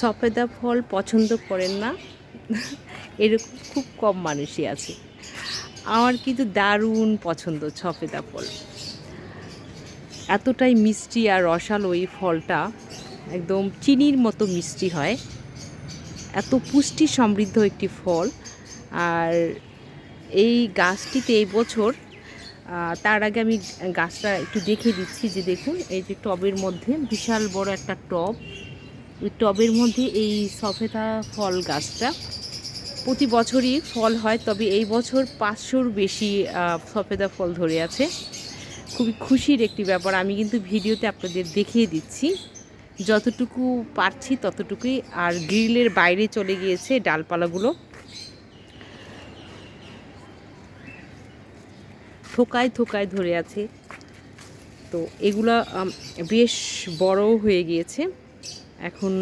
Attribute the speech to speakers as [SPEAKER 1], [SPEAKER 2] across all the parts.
[SPEAKER 1] সফেদা ফল পছন্দ করেন না। এরকম খুব কম মানুষই আছে। আমার কিন্তু দারুণ পছন্দ সফেদা ফল। এতটাই মিষ্টি আর রসালো এই ফলটা। একদম চিনির মতো মিষ্টি হয়। এত পুষ্টি সমৃদ্ধ একটি ফল। আর এই গাছটিতে এই বছর তার আগে আমি গাছটা একটু দেখে দিচ্ছি যে দেখুন, এই যে টবের মধ্যে বিশাল বড় একটা টব। ওই টবের মধ্যে এই সফেদা ফল গাছটা। প্রতি বছরই ফল হয়, তবে এই বছর পাঁচশোর বেশি সফেদা ফল ধরে আছে। খুবই খুশির একটি ব্যাপার, আমি কিন্তু ভিডিওতে আপনাদের দেখিয়ে দিচ্ছি। যতটুকু পারছি ততটুকুই, আর গ্রিলের বাইরে চলে গিয়েছে ডালপালাগুলো। থোকায় থোকায় ধরে আছে। তো এগুলা বেশ বড় হয়ে গিয়েছে। এখন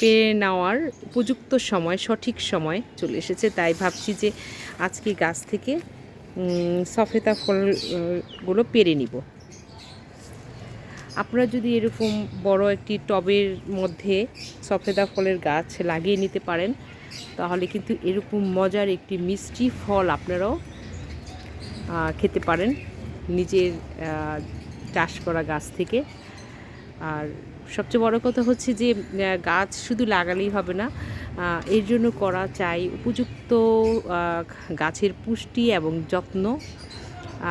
[SPEAKER 1] পেরে নেওয়ার উপযুক্ত সময়, সঠিক সময় চলে এসেছে। তাই ভাবছি যে আজকে গাছ থেকে সফেদা ফলগুলো পেরে নিব। আপনারা যদি এরকম বড় একটি টবের মধ্যে সফেদা ফলের গাছ লাগিয়ে নিতে পারেন, তাহলে কিন্তু এরকম মজার একটি মিষ্টি ফল আপনারাও খেতে পারেন নিজের চাষ করা গাছ থেকে। আর সবচেয়ে বড় কথা হচ্ছে যে গাছ শুধু লাগালেই হবে না এর জন্য করা চাই উপযুক্ত গাছের পুষ্টি এবং যত্ন।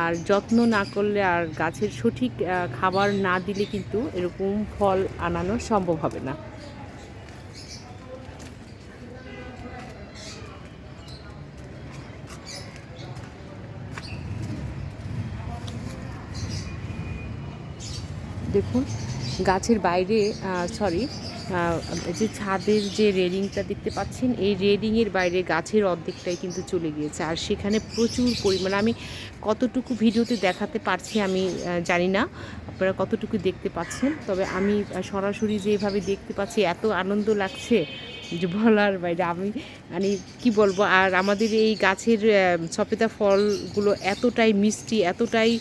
[SPEAKER 1] আর যত্ন না করলে আর গাছের সঠিক খাবার না দিলে কিন্তু এরকম ফল আনানো সম্ভব হবে না। দেখুন গাছের বাইরে সরি যে ছাদের যে রেলিংটা দেখতে পাচ্ছেন, এই রেলিংয়ের বাইরে গাছের অর্ধেকটাই কিন্তু চলে গিয়েছে। আর সেখানে প্রচুর পরিমাণ, আমি কতটুকু ভিডিওতে দেখাতে পারছি আমি জানি না, আপনারা কতটুকু দেখতে পাচ্ছেন, তবে আমি সরাসরি যেভাবে দেখতে পাচ্ছি, এত আনন্দ লাগছে যে বলার বাইরে, আমি মানে কি বলব, আর আমাদের এই গাছের সপেতা ফলগুলো এতটাই মিষ্টি, এতটাই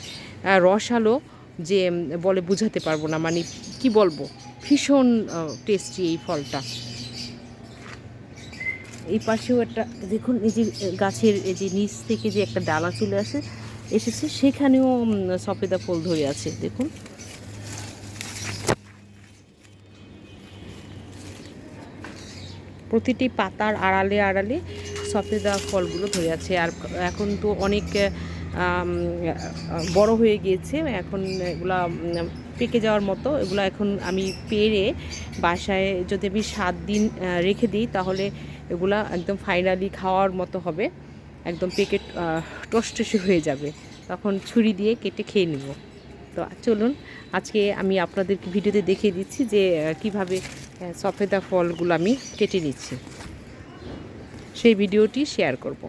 [SPEAKER 1] রসালো যে বলে বোঝাতে পারব না মানে কি বলব? ভীষণ টেস্টি এই ফলটা। এই পাশেও একটা, দেখুন, এই যে গাছের, এই যে, নিচ থেকে যে একটা ডালা চলে আসে, এসেছে, সেখানেও সফেদা ফুল ধরে আছে, দেখুন। প্রতিটি পাতার আড়ালে আড়ালে সফেদা ফলগুলো ধরে আছে, আর এখন তো অনেক বড় হয়ে গিয়েছে। এখন এগুলা পেকে যাওয়ার মতো। এগুলো এখন আমি পেরে বাসায় যদি আমি সাত দিন রেখে দিই, তাহলে এগুলা একদম ফাইনালি খাওয়ার মতো হবে। একদম পেকে টসটসে হয়ে যাবে। তখন ছুরি দিয়ে কেটে খেয়ে নিব। তো চলুন, আজকে আমি আপনাদেরকে ভিডিওতে দেখিয়ে দিচ্ছি যে কীভাবে সফেদা ফলগুলো আমি কেটে নিচ্ছি। সেই ভিডিওটি শেয়ার করব।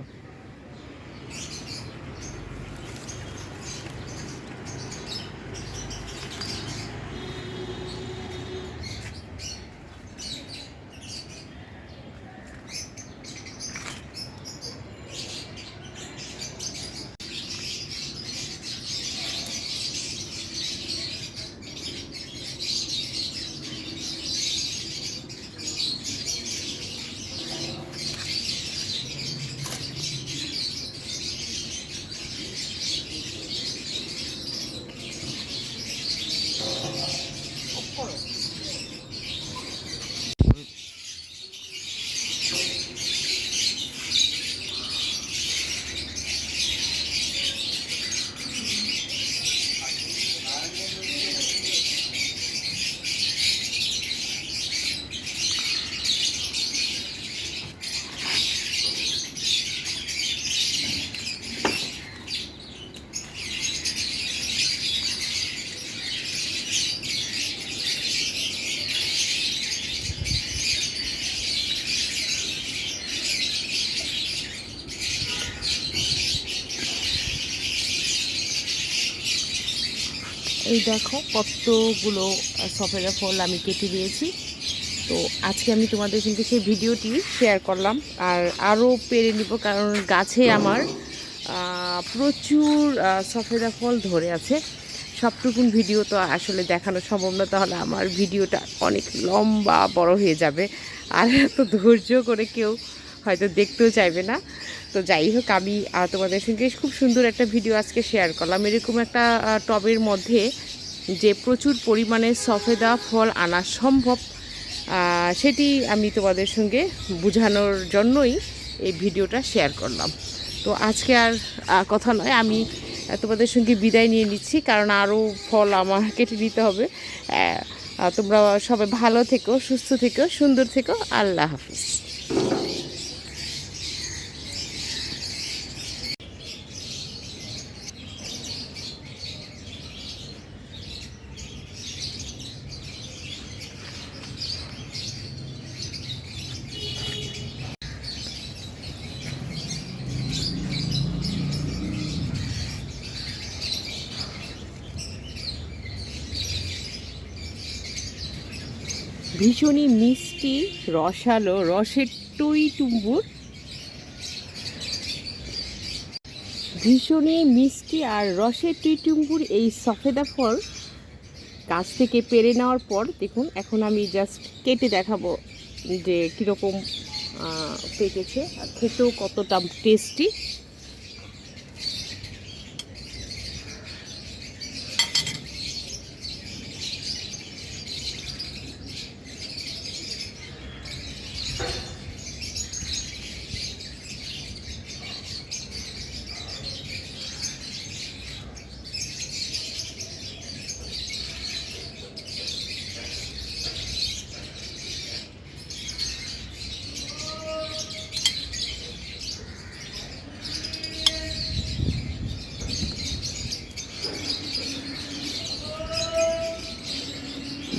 [SPEAKER 1] এই দেখো কতগুলো সফেরা ফল আমি কেটে দিয়েছি। তো আজকে আমি তোমাদের কিন্তু সেই ভিডিওটি শেয়ার করলাম। আর আরও পেরে নিব, কারণ গাছে আমার প্রচুর সফেদা ফল ধরে আছে। সবটুকুন ভিডিও তো আসলে দেখানো সম্ভব না, তাহলে আমার ভিডিওটা অনেক লম্বা বড় হয়ে যাবে। আর এত ধৈর্য করে কেউ হয়তো দেখতেও চাইবে না। তো যাই হোক, আমি তোমাদের সঙ্গে খুব সুন্দর একটা ভিডিও আজকে শেয়ার করলাম। এরকম একটা টবের মধ্যে যে প্রচুর পরিমাণে সফেদা ফল আনা সম্ভব সেটি আমি তোমাদের সঙ্গে বোঝানোর জন্যই এই ভিডিওটা শেয়ার করলাম। তো আজকে আর কথা নয়, আমি তোমাদের সঙ্গে বিদায় নিয়ে নিচ্ছি, কারণ আরও ফল আমার কেটে নিতে হবে। তোমরা সবাই ভালো থেকো, সুস্থ থেকো, সুন্দর থেকো, আল্লাহ হাফিজ। ভীষণই মিষ্টি, রসালো, রসের টুই টুম্বুর। ভীষণই মিষ্টি আর রসের টুই টুম্বুর এই সফেদা ফল গাছ থেকে পেরে নেওয়ার পর, দেখুন, এখন আমি জাস্ট কেটে দেখাবো যে কীরকম পেকেছে আর খেতেও কতটা টেস্টি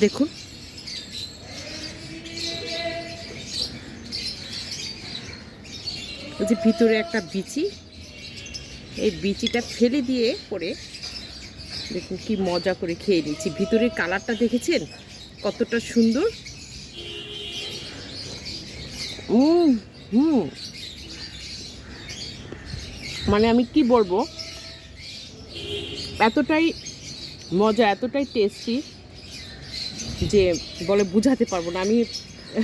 [SPEAKER 1] দেখুন। যে ভিতরে একটা বিচি, এই বিচিটা ফেলে দিয়ে পরে দেখুন কি মজা করে খেয়ে নিচ্ছি। ভিতরের কালারটা দেখেছেন? কতটা সুন্দর। হুম। মানে আমি কি বলব? এতটাই মজা, এতটাই টেস্টি যে বলে বুঝাতে পারব না, আমি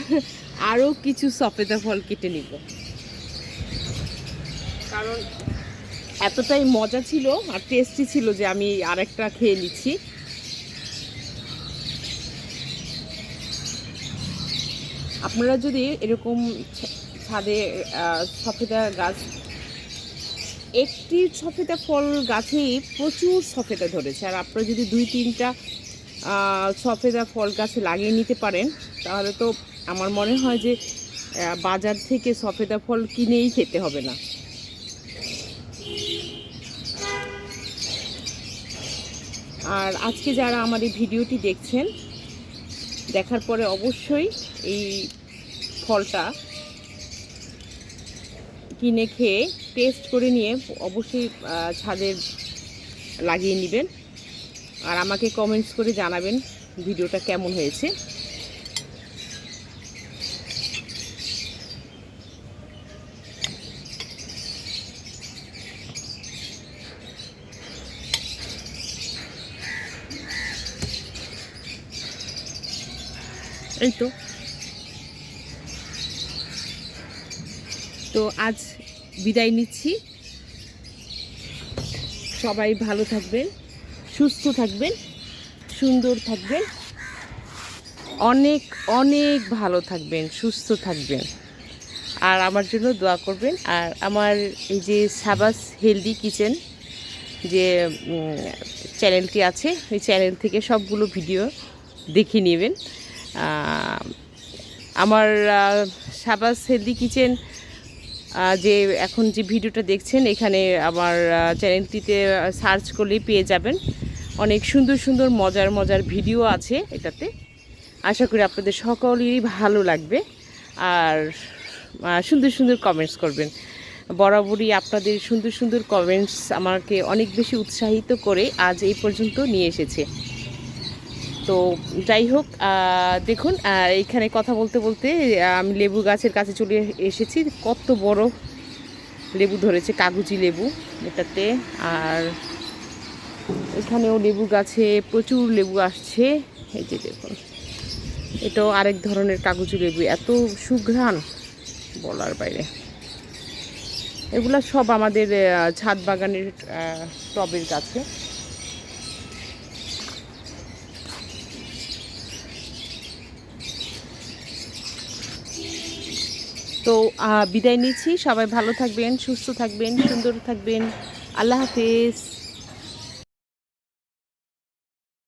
[SPEAKER 1] আরও কিছু সফেদা ফল কেটে নিব। কারণ এতটাই মজা ছিল আর টেস্টি ছিল যে আমি আরেকটা খেয়ে নিচ্ছি। আপনারা যদি এরকম ছাদে সফেদা গাছ, একটি সফেদা ফল গাছেই প্রচুর সফেদা ধরেছে। আর আপনারা যদি দুই তিনটা সফেদা ফল গাছে লাগিয়ে নিতে পারেন। তাহলে তো আমার মনে হয় যে বাজার থেকে সফেদা ফল কিনেই খেতে হবে না। আর আজকে যারা আমার এই ভিডিওটি দেখছেন, দেখার পরে অবশ্যই এই ফলটা কিনে খেয়ে টেস্ট করে নিয়ে অবশ্যই ছাদের লাগিয়ে নেবেন। আর আমাকে কমেন্টস করে জানাবেন ভিডিওটা কেমন হয়েছে। এই তো। তো আজ বিদায় নিচ্ছি। সবাই ভালো থাকবেন। সুস্থ থাকবেন, সুন্দর থাকবেন, অনেক অনেক ভালো থাকবেন, সুস্থ থাকবেন। আর আমার জন্য দোয়া করবেন। আর আমার এই যে সাবাস হেলদি কিচেন যে চ্যানেলটি আছে ওই চ্যানেল থেকে সবগুলো ভিডিও দেখে নেবেন। আমার সাবাস হেলদি কিচেন যে এখন যে ভিডিওটা দেখছেন, এখানে আমার চ্যানেলটিতে সার্চ করলেই পেয়ে যাবেন। অনেক সুন্দর সুন্দর, মজার মজার ভিডিও আছে এটাতে। আশা করি আপনাদের সকলেরই ভালো লাগবে। আর সুন্দর সুন্দর কমেন্টস করবেন। বরাবরই আপনাদের সুন্দর সুন্দর কমেন্টস আমাকে অনেক বেশি উৎসাহিত করে আজ এই পর্যন্ত নিয়ে এসেছে। তো যাই হোক দেখুন এইখানে কথা বলতে বলতে আমি লেবু গাছের কাছে চলে এসেছি। কত বড় লেবু ধরেছে, কাগজি লেবু এটাতে। আর এখানেও লেবু গাছে প্রচুর লেবু আসছে। এই যে দেখুন, এটাও আরেক ধরনের কাগজি লেবু, এত সুঘ্রাণ বলার বাইরে। এগুলা সব আমাদের ছাদ বাগানের টবের গাছে। তো বিদায় নিচ্ছি। সবাই ভালো থাকবেন, সুস্থ থাকবেন, সুন্দর থাকবেন। আল্লাহ হাফেজ।